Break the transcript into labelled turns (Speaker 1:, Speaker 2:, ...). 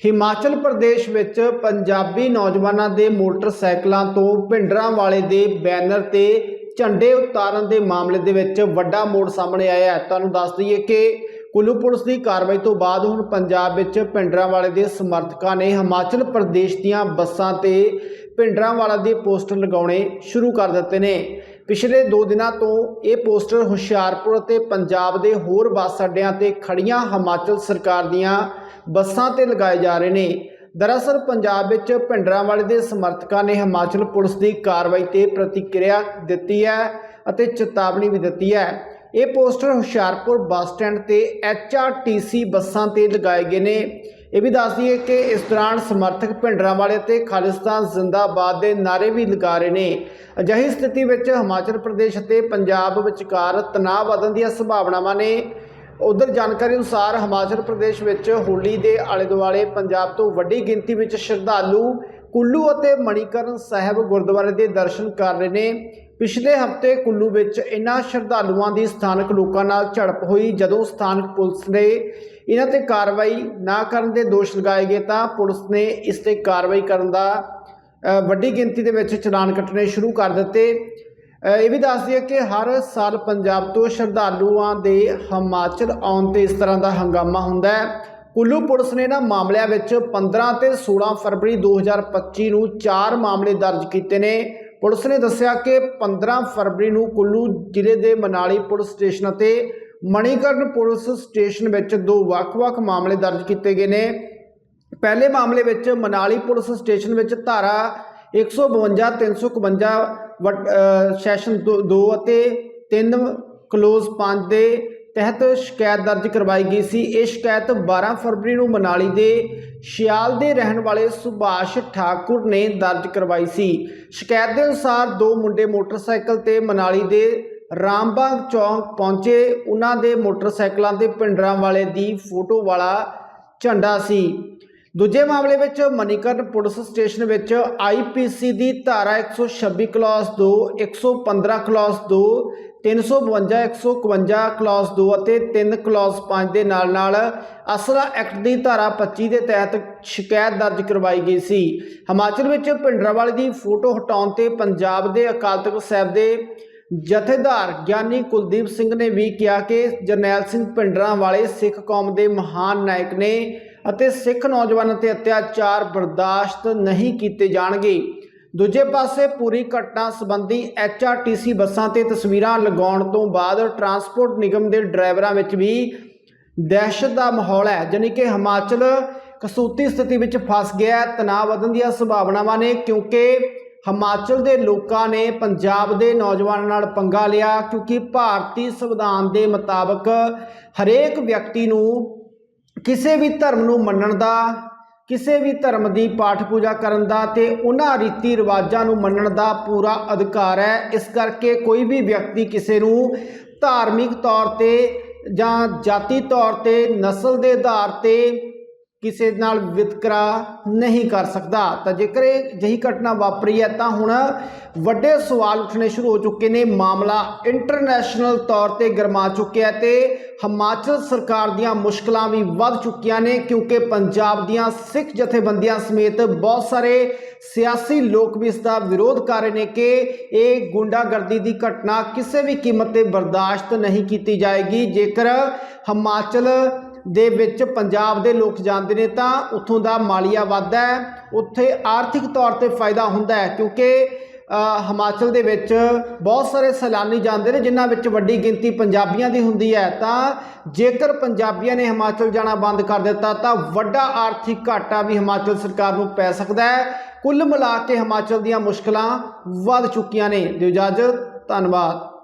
Speaker 1: ਹਿਮਾਚਲ ਪ੍ਰਦੇਸ਼ ਵਿੱਚ ਪੰਜਾਬੀ ਨੌਜਵਾਨਾਂ ਦੇ ਮੋਟਰਸਾਈਕਲਾਂ ਤੋਂ ਭਿੰਡਰਾਂ ਵਾਲੇ ਦੇ ਬੈਨਰ ਤੇ ਝੰਡੇ ਉਤਾਰਨ ਦੇ ਮਾਮਲੇ ਦੇ ਵਿੱਚ ਵੱਡਾ ਮੋੜ ਸਾਹਮਣੇ ਆਇਆ ਹੈ। ਤੁਹਾਨੂੰ ਦੱਸ ਦਈਏ ਕਿ ਕੁੱਲੂ ਪੁਲਿਸ ਦੀ ਕਾਰਵਾਈ ਤੋਂ ਬਾਅਦ ਹੁਣ ਪੰਜਾਬ ਵਿੱਚ ਭਿੰਡਰਾਂ ਵਾਲੇ ਦੇ ਸਮਰਥਕਾਂ ਨੇ ਹਿਮਾਚਲ ਪ੍ਰਦੇਸ਼ ਦੀਆਂ ਬੱਸਾਂ ਤੇ ਭਿੰਡਰਾਂ ਵਾਲਾ ਦੇ ਪੋਸਟਰ ਲਗਾਉਣੇ ਸ਼ੁਰੂ ਕਰ ਦਿੱਤੇ ਨੇ। ਪਿਛਲੇ 2 ਦਿਨਾਂ ਤੋਂ ਇਹ ਪੋਸਟਰ ਹੁਸ਼ਿਆਰਪੁਰ ਅਤੇ ਪੰਜਾਬ ਦੇ ਹੋਰ ਬੱਸ ਅੱਡਿਆਂ ਤੇ ਖੜੀਆਂ ਹਿਮਾਚਲ ਸਰਕਾਰ ਦੀਆਂ ਬੱਸਾਂ ਤੇ ਲਗਾਏ ਜਾ ਰਹੇ ਨੇ। ਦਰਅਸਲ ਪੰਜਾਬ ਵਿੱਚ ਭਿੰਡਰਾਂ ਵਾਲੇ ਦੇ ਸਮਰਥਕਾਂ ਨੇ ਹਿਮਾਚਲ ਪੁਲਿਸ ਦੀ ਕਾਰਵਾਈ ਤੇ ਪ੍ਰਤੀਕਿਰਿਆ ਦਿੱਤੀ ਹੈ ਅਤੇ ਚੇਤਾਵਨੀ ਵੀ ਦਿੱਤੀ ਹੈ। ਇਹ ਪੋਸਟਰ ਹੁਸ਼ਿਆਰਪੁਰ ਬੱਸ ਸਟੈਂਡ ਤੇ ਐਚਆਰਟੀਸੀ ਬੱਸਾਂ ਤੇ ਲਗਾਏ ਗਏ ਨੇ। ਇਹ ਵੀ ਦੱਸ ਦਈਏ ਕਿ ਇਸ ਦੌਰਾਨ ਸਮਰਥਕ ਭਿੰਡਰਾਂ ਵਾਲੇ ਤੇ ਖਾਲਿਸਤਾਨ ਜ਼ਿੰਦਾਬਾਦ ਦੇ ਨਾਰੇ ਵੀ ਲਗਾ ਰਹੇ ਨੇ। ਅਜਿਹੀ ਸਥਿਤੀ ਵਿੱਚ ਹਿਮਾਚਲ ਪ੍ਰਦੇਸ਼ ਅਤੇ ਪੰਜਾਬ ਵਿਚਕਾਰ ਤਣਾਅ ਵਧਣ ਦੀਆਂ ਸੰਭਾਵਨਾਵਾਂ ਨੇ। ਉਧਰ ਜਾਣਕਾਰੀ ਅਨੁਸਾਰ ਹਿਮਾਚਲ ਪ੍ਰਦੇਸ਼ ਵਿੱਚ ਹੋਲੀ ਦੇ ਆਲੇ ਦੁਆਲੇ ਪੰਜਾਬ ਤੋਂ ਵੱਡੀ ਗਿਣਤੀ ਵਿੱਚ ਸ਼ਰਧਾਲੂ ਕੁੱਲੂ ਅਤੇ ਮਣੀਕਰਨ ਸਾਹਿਬ ਗੁਰਦੁਆਰੇ ਦੇ ਦਰਸ਼ਨ ਕਰ ਰਹੇ ਨੇ। ਪਿਛਲੇ ਹਫ਼ਤੇ ਕੁੱਲੂ ਵਿੱਚ ਇਨ੍ਹਾਂ ਸ਼ਰਧਾਲੂਆਂ ਦੀ ਸਥਾਨਕ ਲੋਕਾਂ ਨਾਲ ਝੜਪ ਹੋਈ। ਜਦੋਂ ਸਥਾਨਕ ਪੁਲਿਸ ਨੇ ਇਹਨਾਂ ਤੇ ਕਾਰਵਾਈ ਨਾ ਕਰਨ ਦੇ ਦੋਸ਼ ਲਗਾਏ ਗਏ ਤਾਂ ਪੁਲਿਸ ਨੇ ਇਸ ਤੇ ਕਾਰਵਾਈ ਕਰਨ ਦਾ ਵੱਡੀ ਗਿਣਤੀ ਦੇ ਵਿੱਚ ਚਲਾਨ ਕੱਟਣੇ ਸ਼ੁਰੂ ਕਰ ਦਿੱਤੇ। ਇਹ ਵੀ ਦੱਸ ਦਈਏ ਕਿ ਹਰ ਸਾਲ ਪੰਜਾਬ ਤੋਂ ਸ਼ਰਧਾਲੂਆਂ ਦੇ ਹਿਮਾਚਲ ਆਉਣ ਤੇ ਇਸ ਤਰ੍ਹਾਂ ਦਾ ਹੰਗਾਮਾ ਹੁੰਦਾ ਹੈ। ਕੁੱਲੂ ਪੁਲਿਸ ਨੇ ਨਾ ਮਾਮਲਿਆਂ ਵਿੱਚ 15 ਤੇ 16 ਫਰਵਰੀ 2025 ਨੂੰ ਚਾਰ ਮਾਮਲੇ ਦਰਜ ਕੀਤੇ ਨੇ। ਪੁਲਿਸ ਨੇ ਦੱਸਿਆ ਕਿ 15 ਫਰਵਰੀ ਨੂੰ ਕੁੱਲੂ ਜ਼ਿਲ੍ਹੇ ਦੇ ਮਨਾਲੀ ਪੁਲਿਸ ਸਟੇਸ਼ਨ ਅਤੇ ਮਣੀਕਰਨ ਪੁਲਿਸ ਸਟੇਸ਼ਨ ਵਿੱਚ ਦੋ ਵੱਖ-ਵੱਖ ਮਾਮਲੇ ਦਰਜ ਕੀਤੇ ਗਏ ਨੇ। ਪਹਿਲੇ ਮਾਮਲੇ ਵਿੱਚ ਮਨਾਲੀ ਪੁਲਿਸ ਸਟੇਸ਼ਨ ਵਿੱਚ ਧਾਰਾ 152 351 ਵਟ- ਅ, ਸੈਸ਼ਨ 2 ਅਤੇ 3 ਕਲੋਜ਼ 5 ਦੇ ਤਹਿਤ ਸ਼ਿਕਾਇਤ ਦਰਜ ਕਰਵਾਈ ਗਈ ਸੀ। ਇਹ ਸ਼ਿਕਾਇਤ 12 ਫਰਵਰੀ ਨੂੰ ਮਨਾਲੀ ਦੇ ਸ਼ਿਆਲ ਦੇ ਰਹਿਣ ਵਾਲੇ ਸੁਭਾਸ਼ ਠਾਕੁਰ ਨੇ ਦਰਜ ਕਰਵਾਈ ਸੀ। ਸ਼ਿਕਾਇਤ ਦੇ ਅਨੁਸਾਰ ਦੋ ਮੁੰਡੇ ਮੋਟਰਸਾਈਕਲ ਤੇ ਮਨਾਲੀ ਦੇ ਰਾਮਬਾਗ ਚੌਂਕ ਪਹੁੰਚੇ। ਉਹਨਾਂ ਦੇ ਮੋਟਰਸਾਈਕਲਾਂ ਤੇ ਪਿੰਡਰਾਂ ਵਾਲੇ ਦੀ ਫੋਟੋ ਵਾਲਾ ਝੰਡਾ ਸੀ। ਦੂਜੇ ਮਾਮਲੇ ਵਿੱਚ ਮਨੀਕਰਨ ਪੁਲਿਸ ਸਟੇਸ਼ਨ ਵਿੱਚ ਆਈਪੀਸੀ ਦੀ ਧਾਰਾ 126 ਕਲਾਸ 2 115 ਕਲਾਸ 2 352 151 ਕਲਾਸ 2 ਅਤੇ 3 ਕਲਾਸ 5 ਦੇ ਨਾਲ ਨਾਲ ਅਸਲਾ ਐਕਟ ਦੀ ਧਾਰਾ 25 ਦੇ ਤਹਿਤ ਸ਼ਿਕਾਇਤ ਦਰਜ ਕਰਵਾਈ ਗਈ ਸੀ। ਹਿਮਾਚਲ ਵਿੱਚ ਭਿੰਡਰਾਂਵਾਲੇ ਦੀ ਫੋਟੋ ਹਟਾਉਣ ਤੇ ਪੰਜਾਬ ਦੇ ਅਕਾਲ ਤਖਤ ਸਾਹਿਬ ਦੇ ਜਥੇਦਾਰ ਗਿਆਨੀ ਕੁਲਦੀਪ ਸਿੰਘ ਨੇ ਵੀ ਕਿਹਾ ਕਿ ਜਰਨੈਲ ਸਿੰਘ ਭਿੰਡਰਾਂ ਵਾਲੇ ਸਿੱਖ ਕੌਮ ਦੇ ਮਹਾਨ ਨਾਇਕ ਨੇ ਅਤੇ ਸਿੱਖ ਨੌਜਵਾਨਾਂ ਤੇ ਅਤਿਆਚਾਰ ਬਰਦਾਸ਼ਤ ਨਹੀਂ ਕੀਤੇ ਜਾਣਗੇ। ਦੂਜੇ ਪਾਸੇ ਪੂਰੀ ਘਟਨਾ ਸੰਬੰਧੀ ਐਚਆਰਟੀਸੀ ਬੱਸਾਂ ਤੇ ਤਸਵੀਰਾਂ ਲਗਾਉਣ ਤੋਂ ਬਾਅਦ ਟਰਾਂਸਪੋਰਟ ਨਿਗਮ ਦੇ ਡਰਾਈਵਰਾਂ ਵਿੱਚ ਵੀ ਦਹਿਸ਼ਤ ਦਾ ਮਾਹੌਲ ਹੈ, ਜਾਣੀ ਕਿ ਹਿਮਾਚਲ ਕਸੂਤੀ ਸਥਿਤੀ ਵਿੱਚ ਫਸ ਗਿਆ ਹੈ। ਤਣਾਅ ਵਧਣ ਦੀਆਂ ਸੰਭਾਵਨਾਵਾਂ ਨੇ, ਕਿਉਂਕਿ ਹਿਮਾਚਲ ਦੇ ਲੋਕਾਂ ਨੇ ਪੰਜਾਬ ਦੇ ਨੌਜਵਾਨਾਂ ਨਾਲ ਪੰਗਾ ਲਿਆ, ਕਿਉਂਕਿ ਭਾਰਤੀ ਸੰਵਿਧਾਨ ਦੇ ਮੁਤਾਬਕ ਹਰੇਕ ਵਿਅਕਤੀ ਨੂੰ ਕਿਸੇ ਵੀ ਧਰਮ ਨੂੰ ਮੰਨਣ ਦਾ, ਕਿਸੇ ਵੀ ਧਰਮ ਦੀ ਪਾਠ ਪੂਜਾ ਕਰਨ ਦਾ ਤੇ ਉਹਨਾਂ ਰੀਤੀ ਰਿਵਾਜਾਂ ਨੂੰ ਮੰਨਣ ਦਾ ਪੂਰਾ ਅਧਿਕਾਰ ਹੈ। ਇਸ ਕਰਕੇ ਕੋਈ ਵੀ ਵਿਅਕਤੀ ਕਿਸੇ ਨੂੰ ਧਾਰਮਿਕ ਤੌਰ ਤੇ ਜਾਂ ਜਾਤੀ ਤੌਰ ਤੇ ਨਸਲ ਦੇ ਆਧਾਰ ਤੇ ਕਿਸੇ ਨਾਲ ਵਿਤਕਰਾ ਨਹੀਂ ਕਰ ਸਕਦਾ। ਤਾਂ ਜੇਕਰ ਇਹ ਜਹੀ ਘਟਨਾ ਵਾਪਰੀ ਹੈ, ਤਾਂ ਹੁਣ ਵੱਡੇ ਸਵਾਲ ਉੱਠਣੇ ਸ਼ੁਰੂ ਹੋ ਚੁੱਕੇ ਨੇ। ਮਾਮਲਾ ਇੰਟਰਨੈਸ਼ਨਲ ਤੌਰ ਤੇ ਗਰਮਾ ਚੁੱਕਿਆ ਤੇ ਹਿਮਾਚਲ ਸਰਕਾਰ ਦੀਆਂ ਮੁਸ਼ਕਲਾਂ ਵੀ ਵੱਧ ਚੁੱਕੀਆਂ ਨੇ, ਕਿਉਂਕਿ ਪੰਜਾਬ ਦੀਆਂ ਸਿੱਖ ਜਥੇਬੰਦੀਆਂ ਸਮੇਤ ਬਹੁਤ ਸਾਰੇ ਸਿਆਸੀ ਲੋਕ ਵੀ ਇਸ ਦਾ ਵਿਰੋਧ ਕਰ ਰਹੇ ਨੇ ਕਿ ਇਹ ਗੁੰਡਾਗਰਦੀ ਦੀ ਘਟਨਾ ਕਿਸੇ ਵੀ ਕੀਮਤ ਤੇ ਬਰਦਾਸ਼ਤ ਨਹੀਂ ਕੀਤੀ ਜਾਏਗੀ। ਜੇਕਰ ਹਿਮਾਚਲ ਦੇ ਵਿੱਚ ਪੰਜਾਬ ਦੇ ਲੋਕ ਜਾਂਦੇ ਨੇ ਤਾਂ ਉੱਥੋਂ ਦਾ ਮਾਲੀਆ ਵੱਧਦਾ ਹੈ। ਉੱਥੇ ਆਰਥਿਕ ਤੌਰ ਤੇ ਫਾਇਦਾ ਹੁੰਦਾ ਹੈ ਕਿਉਂਕਿ ਹਿਮਾਚਲ ਦੇ ਵਿੱਚ ਬਹੁਤ ਸਾਰੇ ਸੈਲਾਨੀ ਜਾਂਦੇ ਨੇ ਜਿਨ੍ਹਾਂ ਵਿੱਚ ਵੱਡੀ ਗਿਣਤੀ ਪੰਜਾਬੀਆਂ ਦੀ ਹੁੰਦੀ ਹੈ। ਤਾਂ ਜੇਕਰ ਪੰਜਾਬੀਆਂ ਨੇ ਹਿਮਾਚਲ ਜਾਣਾ ਬੰਦ ਕਰ ਦਿੱਤਾ ਤਾਂ ਵੱਡਾ ਆਰਥਿਕ ਘਾਟਾ ਵੀ ਹਿਮਾਚਲ ਸਰਕਾਰ ਨੂੰ ਪੈ ਸਕਦਾ ਹੈ। ਕੁੱਲ ਮਿਲਾ ਕੇ ਹਿਮਾਚਲ ਦੀਆਂ ਮੁਸ਼ਕਲਾਂ ਵੱਧ ਚੁੱਕੀਆਂ ਨੇ। ਦਿਓ ਇਜਾਜ਼ਤ, ਧੰਨਵਾਦ।